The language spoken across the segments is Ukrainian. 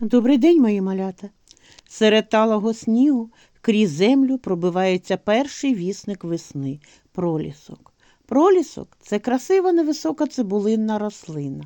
Добрий день, мої малята. Серед талого снігу крізь землю пробивається перший вісник весни пролісок. Пролісок це красива невисока цибулинна рослина.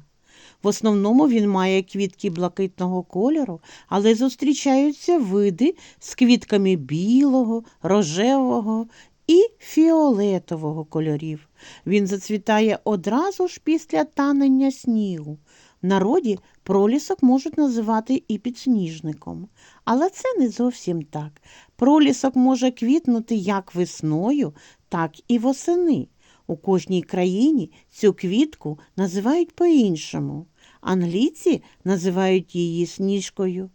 В основному він має квітки блакитного кольору, але зустрічаються види з квітками білого, рожевого і фіолетового кольорів. Він зацвітає одразу ж після танення снігу. Народі пролісок можуть називати і підсніжником. Але це не зовсім так. Пролісок може квітнути як весною, так і восени. У кожній країні цю квітку називають по-іншому. Англійці називають її сніжкою,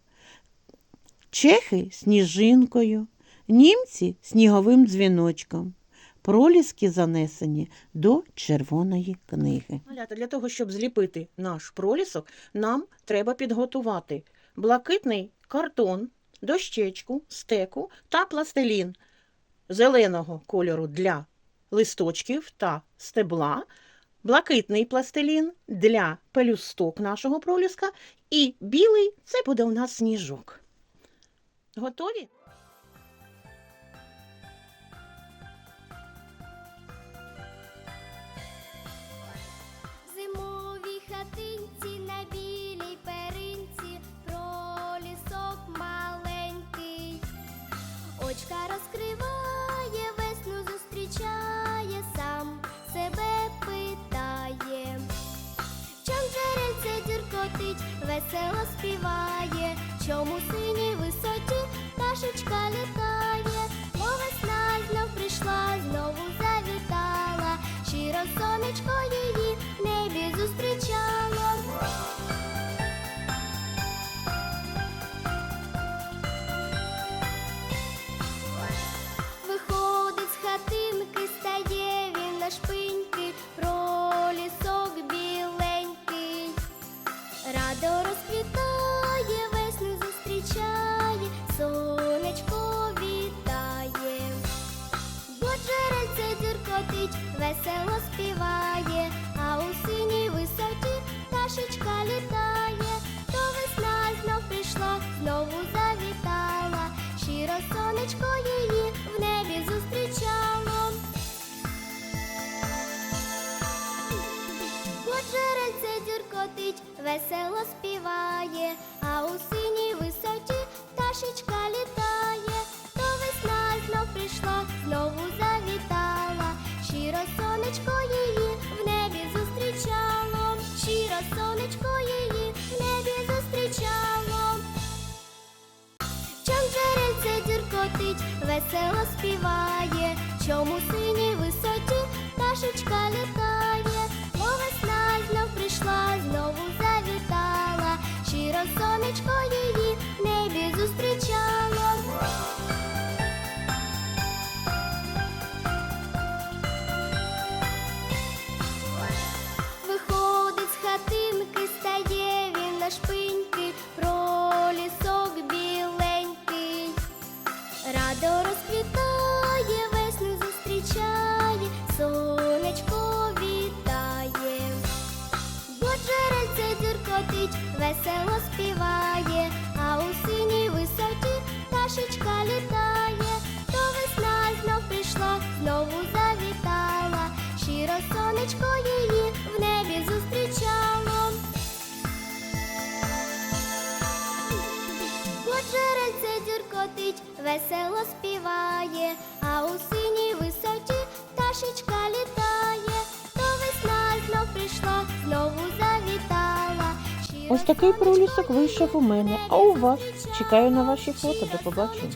чехи сніжинкою, німці сніговим дзвіночком. Проліски занесені до червоної книги. Для того, щоб зліпити наш пролісок, нам треба підготувати блакитний картон, дощечку, стеку та пластилін зеленого кольору для листочків та стебла, блакитний пластилін для пелюсток нашого проліска і білий це буде у нас сніжок. Готові? Хатинці на білій перинці пролісок маленький. Очка розкриває, весну зустрічає, сам себе питає. Чом джерельце дзюркотить, весело співає, чому синій висоті пташечка літає, бо весна знов прийшла, знову завітала, щиро сонечко її в Радо весело співає, Радо розквітає, весну зустрічає, сонечко вітає. Бо джерельце дзюркотить, весело співає, весело співає, а у синій висоті пташечка літає, то весна знов прийшла, знову завітала. Ось такий пролісок вийшов у мене, а у вас чекаю на ваші фото. До побачення.